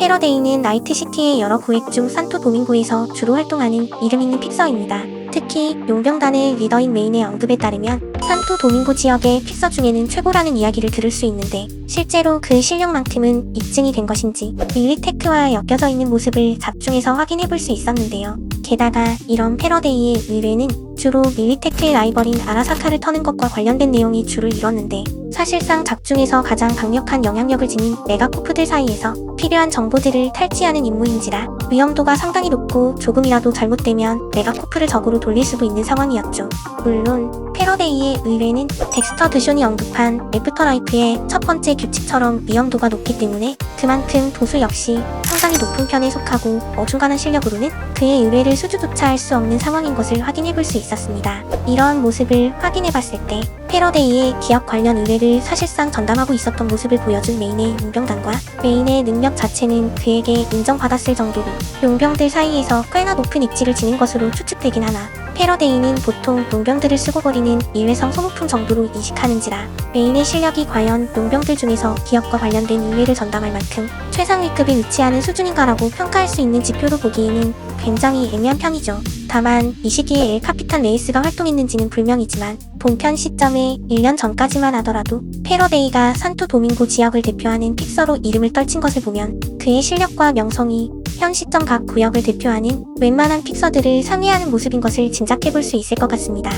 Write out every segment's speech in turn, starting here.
패러데이는 나이트시티의 여러 구획 중 산토 도밍고에서 주로 활동하는 이름 있는 픽서입니다. 특히 용병단의 리더인 메인의 언급에 따르면 산토 도밍고 지역의 픽서 중에는 최고라는 이야기를 들을 수 있는데 실제로 그 실력만큼은 입증이 된 것인지 밀리테크와 엮여져 있는 모습을 잡중에서 확인해 볼 수 있었는데요. 게다가 이런 패러데이의 의뢰는 주로 밀리테크의 라이벌인 아라사카를 터는 것과 관련된 내용이 주를 이뤘는데 사실상 작중에서 가장 강력한 영향력을 지닌 메가코프들 사이에서 필요한 정보들을 탈취하는 임무인지라 위험도가 상당히 높고 조금이라도 잘못되면 메가코프를 적으로 돌릴 수도 있는 상황이었죠. 물론 패러데이의 의뢰는 덱스터 드숀이 언급한 애프터라이프의 첫 번째 규칙처럼 위험도가 높기 때문에 그만큼 도수 역시 상당히 높은 편에 속하고 어중간한 실력으로는 그의 의뢰를 수주조차 할 수 없는 상황인 것을 확인해 볼 수 있었습니다. 이러한 모습을 확인해 봤을 때 패러데이의 기업 관련 의뢰를 사실상 전담하고 있었던 모습을 보여준 메인의 용병단과 메인의 능력 자체는 그에게 인정받았을 정도로 용병들 사이에서 꽤나 높은 입지를 지닌 것으로 추측되긴 하나 패러데이는 보통 용병들을 쓰고 버리는 일회성 소모품 정도로 인식하는지라 메인의 실력이 과연 용병들 중에서 기업과 관련된 의뢰를 전담할 만큼 최상위급에 위치하는 수준인가라고 평가할 수 있는 지표로 보기에는 굉장히 애매한 편이죠. 다만 이 시기에 엘 카피탄 레이스가 활동했는지는 불명이지만 본편 시점에 1년 전까지만 하더라도 패러데이가 산토 도밍고 지역을 대표하는 픽서로 이름을 떨친 것을 보면 그의 실력과 명성이 현 시점 각 구역을 대표하는 웬만한 픽서들을 상회하는 모습인 것을 짐작해 볼 수 있을 것 같습니다.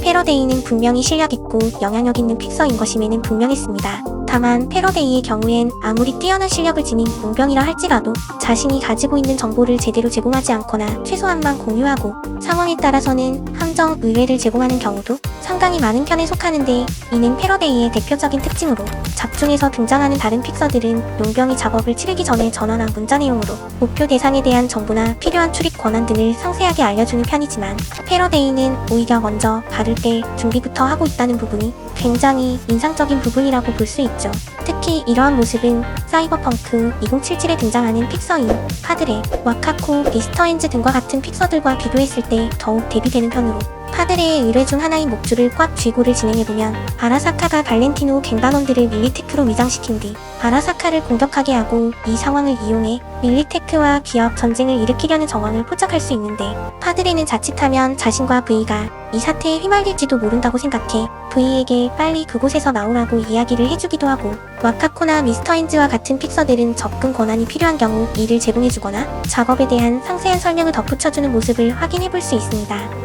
패러데이는 분명히 실력 있고 영향력 있는 픽서인 것임에는 분명했습니다. 다만 패러데이의 경우엔 아무리 뛰어난 실력을 지닌 용병이라 할지라도 자신이 가지고 있는 정보를 제대로 제공하지 않거나 최소한만 공유하고 상황에 따라서는 함정 의뢰를 제공하는 경우도 상당히 많은 편에 속하는데 이는 패러데이의 대표적인 특징으로 작중에서 등장하는 다른 픽서들은 용병이 작업을 치르기 전에 전원한 문자 내용으로 목표 대상에 대한 정보나 필요한 출입 권한 등을 상세하게 알려주는 편이지만 패러데이는 오히려 먼저 발을 뺄 준비부터 하고 있다는 부분이 굉장히 인상적인 부분이라고 볼 수 있죠. 특히 이러한 모습은 사이버펑크 2077에 등장하는 픽서인 파드레, 와카코, 미스터엔즈 등과 같은 픽서들과 비교했을 때 더욱 대비되는 편으로 파드레의 의뢰 중 하나인 목줄을 꽉 쥐고를 진행해보면 아라사카가 발렌티노 갱단원들을 밀리테크로 위장시킨 뒤 아라사카를 공격하게 하고 이 상황을 이용해 밀리테크와 기업 전쟁을 일으키려는 정황을 포착할 수 있는데 파드레는 자칫하면 자신과 V가 이 사태에 휘말릴지도 모른다고 생각해 V에게 빨리 그곳에서 나오라고 이야기를 해주기도 하고 와카코나 미스터 엔즈와 같은 픽서들은 접근 권한이 필요한 경우 이를 제공해주거나 작업에 대한 상세한 설명을 덧붙여주는 모습을 확인해 볼 수 있습니다.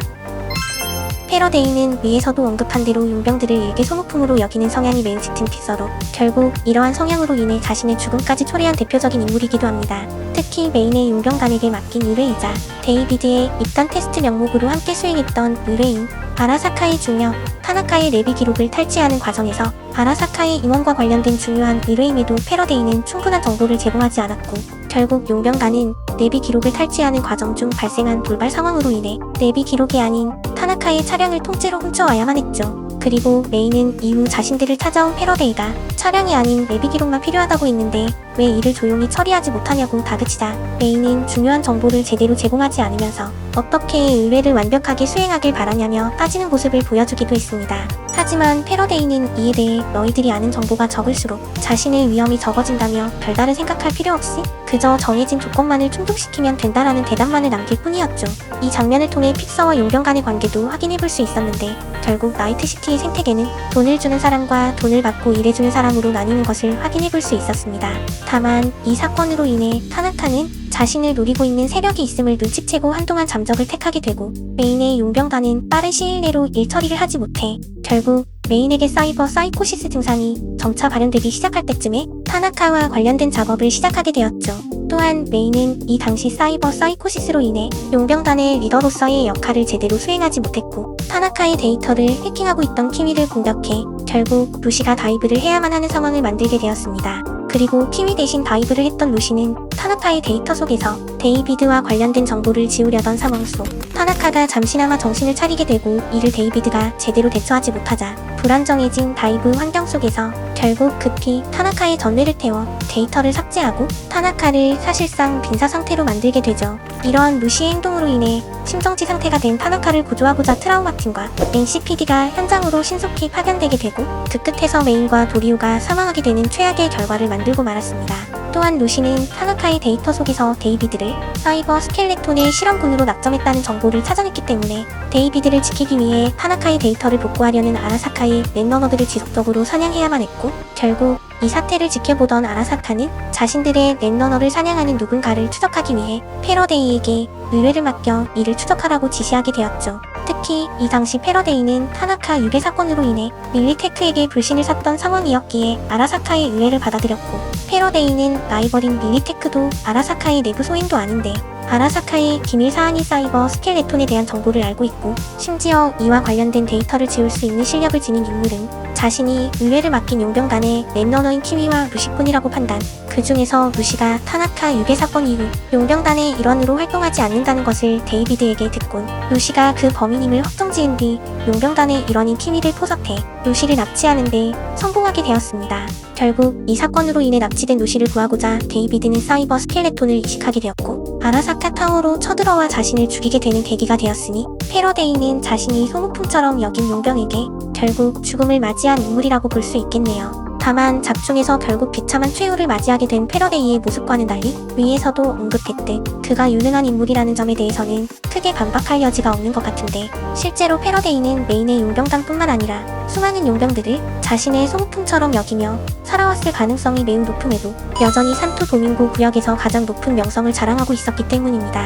패러데이는 위에서도 언급한 대로 용병들을 일개 소모품으로 여기는 성향이 짙은 픽서로 결국 이러한 성향으로 인해 자신의 죽음까지 초래한 대표적인 인물이기도 합니다. 특히 메인의 용병단에게 맡긴 의뢰이자 데이비드의 입단 테스트 명목으로 함께 수행했던 의뢰인 아라사카의 중역 타나카의 내비 기록을 탈취하는 과정에서 아라사카의 임원과 관련된 중요한 의뢰임에도 패러데이는 충분한 정보를 제공하지 않았고 결국 용병단은 내비 기록을 탈취하는 과정 중 발생한 돌발 상황으로 인해 내비 기록이 아닌 타나카의 차량을 통째로 훔쳐와야만 했죠. 그리고 메이는 이후 자신들을 찾아온 패러데이가 차량이 아닌 내비 기록만 필요하다고 했는데 왜 이를 조용히 처리하지 못하냐고 다그치자 메이는 중요한 정보를 제대로 제공하지 않으면서 어떻게 의뢰를 완벽하게 수행하길 바라냐며 따지는 모습을 보여주기도 했습니다. 하지만 패러데이는 이에 대해 너희들이 아는 정보가 적을수록 자신의 위험이 적어진다며 별다른 생각할 필요 없이 그저 정해진 조건만을 충족시키면 된다라는 대답만을 남길 뿐이었죠. 이 장면을 통해 픽서와 용병 간의 관계도 확인해 볼 수 있었는데 결국 나이트시티의 생태계는 돈을 주는 사람과 돈을 받고 일해주는 사람으로 나뉘는 것을 확인해 볼 수 있었습니다. 다만 이 사건으로 인해 타나카는 자신을 노리고 있는 세력이 있음을 눈치채고 한동안 잠적을 택하게 되고 메인의 용병단은 빠른 시일 내로 일 처리를 하지 못해 결국 메인에게 사이버 사이코시스 증상이 점차 발현되기 시작할 때쯤에 타나카와 관련된 작업을 시작하게 되었죠. 또한 메인은 이 당시 사이버 사이코시스로 인해 용병단의 리더로서의 역할을 제대로 수행하지 못했고 타나카의 데이터를 해킹하고 있던 키위를 공격해 결국 루시가 다이브를 해야만 하는 상황을 만들게 되었습니다. 그리고 키위 대신 다이브를 했던 루시는 타나카의 데이터 속에서 데이비드와 관련된 정보를 지우려던 상황 속 타나카가 잠시나마 정신을 차리게 되고 이를 데이비드가 제대로 대처하지 못하자 불안정해진 다이브 환경 속에서 결국 급히 타나카의 전뇌를 태워 데이터를 삭제하고 타나카를 사실상 빈사 상태로 만들게 되죠. 이러한 루시의 행동으로 인해 심정지 상태가 된 타나카를 구조하고자 트라우마팀과 NCPD가 현장으로 신속히 파견되게 되고 그 끝에서 메인과 도리오가 사망하게 되는 최악의 결과를 만들고 말았습니다. 또한 루시는 타나카의 데이터 속에서 데이비드를 사이버 스켈레톤의 실험군으로 낙점했다는 정보를 찾아냈기 때문에 데이비드를 지키기 위해 타나카의 데이터를 복구하려는 아라사카의 랜러너들을 지속적으로 사냥해야만 했고 결국 이 사태를 지켜보던 아라사카는 자신들의 랜러너를 사냥하는 누군가를 추적하기 위해 패러데이에게 의뢰를 맡겨 이를 추적하라고 지시하게 되었죠. 특히 이 당시 패러데이는 타나카 유괴 사건으로 인해 밀리테크에게 불신을 샀던 상황이었기에 아라사카의 의뢰를 받아들였고 패러데이는 라이벌인 밀리테크도 아라사카의 내부 소인도 아닌데 아라사카의 기밀 사안이 사이버 스켈레톤에 대한 정보를 알고 있고 심지어 이와 관련된 데이터를 지울 수 있는 실력을 지닌 인물은 자신이 의뢰를 맡긴 용병단의 랜러너인 키미와 루시뿐이라고 판단 그 중에서 루시가 타나카 유괴 사건 이후 용병단의 일원으로 활동하지 않는다는 것을 데이비드에게 듣곤 루시가 그 범인임을 확정 지은 뒤 용병단의 일원인 키미를 포섭해 루시를 납치하는데 성공하게 되었습니다. 결국 이 사건으로 인해 납치된 루시를 구하고자 데이비드는 사이버 스켈레톤을 이식하게 되었고 아라사카 타워로 쳐들어와 자신을 죽이게 되는 계기가 되었으니 패러데이는 자신이 소모품처럼 여긴 용병에게 결국 죽음을 맞이한 인물이라고 볼 수 있겠네요. 다만 작중에서 결국 비참한 최후를 맞이하게 된 패러데이의 모습과는 달리 위에서도 언급했듯 그가 유능한 인물이라는 점에 대해서는 크게 반박할 여지가 없는 것 같은데 실제로 패러데이는 메인의 용병단뿐만 아니라 수많은 용병들을 자신의 소모품처럼 여기며 살아왔을 가능성이 매우 높음에도 여전히 산토 도밍고 구역에서 가장 높은 명성을 자랑하고 있었기 때문입니다.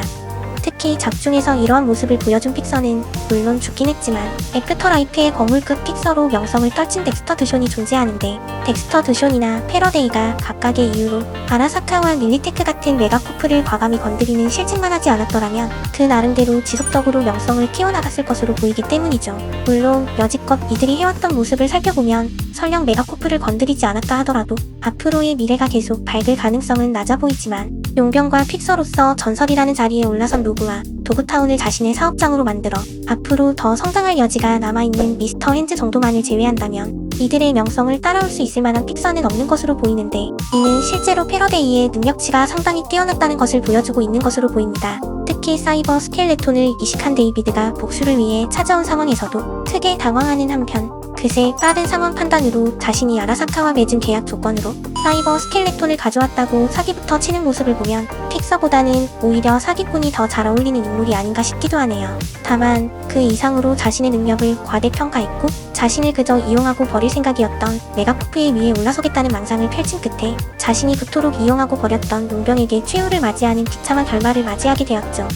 특히 작중에서 이러한 모습을 보여준 픽서는 물론 죽긴 했지만 애프터 라이프의 거물급 픽서로 명성을 떨친 덱스터 드숀이 존재하는데 덱스터 드숀이나 패러데이가 각각의 이유로 아라사카와 릴리테크 같은 메가코프를 과감히 건드리는 실책만 하지 않았더라면 그 나름대로 지속적으로 명성을 키워나갔을 것으로 보이기 때문이죠. 물론 여지껏 이들이 해왔던 모습을 살펴보면 설령 메가코프를 건드리지 않았다 하더라도 앞으로의 미래가 계속 밝을 가능성은 낮아 보이지만 용병과 픽서로서 전설이라는 자리에 올라선 로브와 도그타운을 자신의 사업장으로 만들어 앞으로 더 성장할 여지가 남아있는 미스터 핸즈 정도만을 제외한다면 이들의 명성을 따라올 수 있을 만한 픽서는 없는 것으로 보이는데 이는 실제로 패러데이의 능력치가 상당히 뛰어났다는 것을 보여주고 있는 것으로 보입니다. 특히 사이버 스켈레톤을 이식한 데이비드가 복수를 위해 찾아온 상황에서도 크게 당황하는 한편 그새 빠른 상황 판단으로 자신이 아라사카와 맺은 계약 조건으로 사이버 스켈레톤을 가져왔다고 사기부터 치는 모습을 보면 픽서보다는 오히려 사기꾼이 더 잘 어울리는 인물이 아닌가 싶기도 하네요. 다만 그 이상으로 자신의 능력을 과대평가했고 자신을 그저 이용하고 버릴 생각이었던 메가포프의 위에 올라서겠다는 망상을 펼친 끝에 자신이 그토록 이용하고 버렸던 용병에게 최후를 맞이하는 비참한 결말을 맞이하게 되었죠.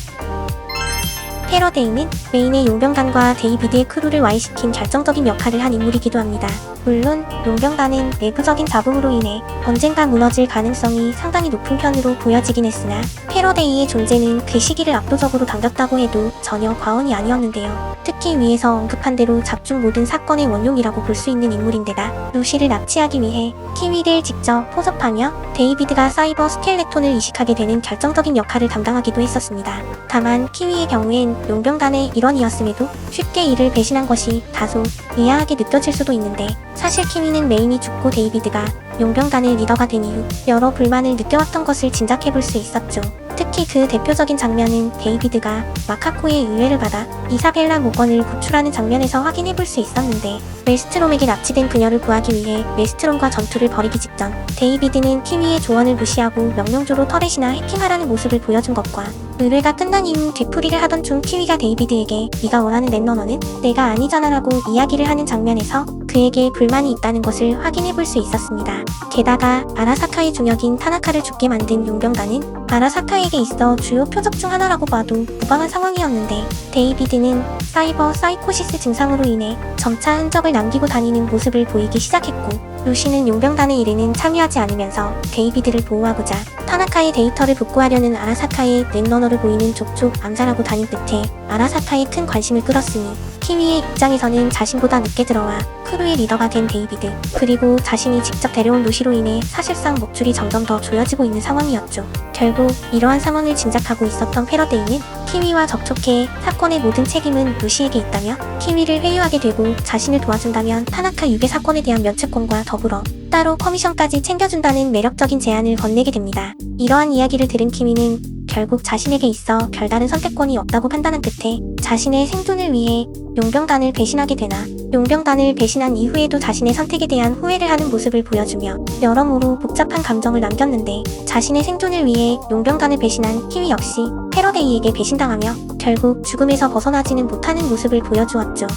패러데이는 메인의 용병단과 데이비드의 크루를 와해시킨 결정적인 역할을 한 인물이기도 합니다. 물론 용병단은 내부적인 잡음으로 인해 언젠가 무너질 가능성이 상당히 높은 편으로 보여지긴 했으나 패러데이의 존재는 그 시기를 압도적으로 당겼다고 해도 전혀 과언이 아니었는데요. 특히 위에서 언급한 대로 잡중 모든 사건의 원흉이라고 볼 수 있는 인물인데다 루시를 납치하기 위해 키위를 직접 포섭하며 데이비드가 사이버 스켈레톤을 이식하게 되는 결정적인 역할을 담당하기도 했었습니다. 다만 키위의 경우엔 용병단의 일원이었음에도 쉽게 이를 배신한 것이 다소 의아하게 느껴질 수도 있는데 사실 키위는 메인이 죽고 데이비드가 용병단의 리더가 된 이후 여러 불만을 느껴왔던 것을 짐작해 볼 수 있었죠. 특히 그 대표적인 장면은 데이비드가 마카코의 의뢰를 받아 이사벨라 모건을 구출하는 장면에서 확인해 볼 수 있었는데 멜스트롬에게 납치된 그녀를 구하기 위해 멜스트롬과 전투를 벌이기 직전 데이비드는 키위의 조언을 무시하고 명령조로 터렛이나 해킹하라는 모습을 보여준 것과 의뢰가 끝난 이후 되풀이를 하던 중 키위가 데이비드에게 네가 원하는 랜너너는 내가 아니잖아라고 이야기를 하는 장면에서 그에게 불만이 있다는 것을 확인해 볼 수 있었습니다. 게다가 아라사카의 중역인 타나카를 죽게 만든 용병단은 아라사카에게 있어 주요 표적 중 하나라고 봐도 무방한 상황이었는데 데이비드는 사이버 사이코시스 증상으로 인해 점차 흔적을 남기고 다니는 모습을 보이기 시작했고 루시는 용병단의 일에는 참여하지 않으면서 데이비드를 보호하고자 타나카의 데이터를 복구하려는 아라사카의 랜러너를 보이는 족족 암살하고 다닌 끝에 아라사카의 큰 관심을 끌었으니 키위의 입장에서는 자신보다 늦게 들어와 크루의 리더가 된 데이비드 그리고 자신이 직접 데려온 루시로 인해 사실상 목줄이 점점 더 조여지고 있는 상황이었죠. 결국 이러한 상황을 짐작하고 있었던 패러데이는 키위와 접촉해 사건의 모든 책임은 루시에게 있다며 키위를 회유하게 되고 자신을 도와준다면 타나카 유괴 사건에 대한 면책권과 더불어 따로 커미션까지 챙겨준다는 매력적인 제안을 건네게 됩니다. 이러한 이야기를 들은 키위는 결국 자신에게 있어 별다른 선택권이 없다고 판단한 끝에 자신의 생존을 위해 용병단을 배신하게 되나 용병단을 배신한 이후에도 자신의 선택에 대한 후회를 하는 모습을 보여주며 여러모로 복잡한 감정을 남겼는데 자신의 생존을 위해 용병단을 배신한 키위 역시 패러데이에게 배신당하며 결국 죽음에서 벗어나지는 못하는 모습을 보여주었죠.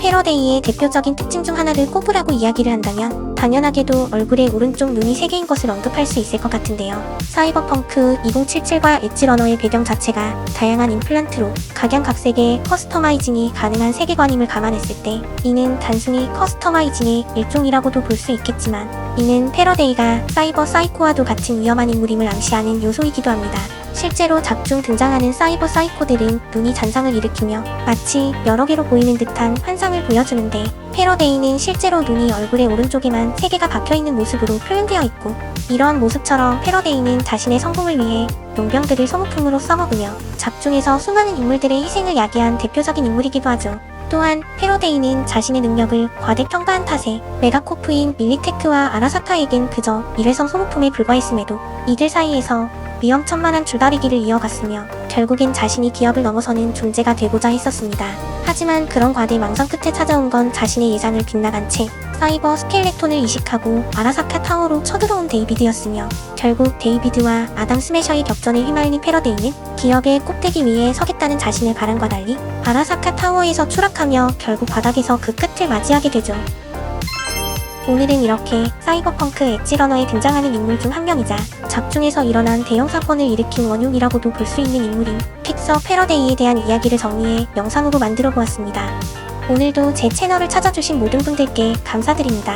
패러데이의 대표적인 특징 중 하나를 꼽으라고 이야기를 한다면 당연하게도 얼굴의 오른쪽 눈이 3개인 것을 언급할 수 있을 것 같은데요. 사이버펑크 2077과 엣지 러너의 배경 자체가 다양한 임플란트로 각양각색의 커스터마이징이 가능한 세계관임을 감안했을 때 이는 단순히 커스터마이징의 일종이라고도 볼 수 있겠지만 이는 패러데이가 사이버 사이코와도 같은 위험한 인물임을 암시하는 요소이기도 합니다. 실제로 작중 등장하는 사이버 사이코들은 눈이 잔상을 일으키며 마치 여러 개로 보이는 듯한 환상을 보여주는데 패러데이는 실제로 눈이 얼굴의 오른쪽에만 세 개가 박혀 있는 모습으로 표현되어 있고 이러한 모습처럼 패러데이는 자신의 성공을 위해 용병들을 소모품으로 써먹으며 작중에서 수많은 인물들의 희생을 야기한 대표적인 인물이기도 하죠. 또한 패러데이는 자신의 능력을 과대 평가한 탓에 메가코프인 밀리테크와 아라사카에겐 그저 일회성 소모품에 불과했음에도 이들 사이에서 위험천만한 줄다리기를 이어갔으며 결국엔 자신이 기업을 넘어서는 존재가 되고자 했었습니다. 하지만 그런 과대 망상 끝에 찾아온 건 자신의 예상을 빗나간 채 사이버 스켈레톤을 이식하고 아라사카 타워로 쳐들어온 데이비드였으며 결국 데이비드와 아담 스매셔의 격전에 휘말린 패러데이는 기업의 꼭대기 위에 서겠다는 자신의 바람과 달리 아라사카 타워에서 추락하며 결국 바닥에서 그 끝을 맞이하게 되죠. 오늘은 이렇게 사이버펑크 엣지러너에 등장하는 인물 중 한 명이자 작중에서 일어난 대형 사건을 일으킨 원흉이라고도 볼 수 있는 인물인 픽서 패러데이에 대한 이야기를 정리해 영상으로 만들어 보았습니다. 오늘도 제 채널을 찾아주신 모든 분들께 감사드립니다.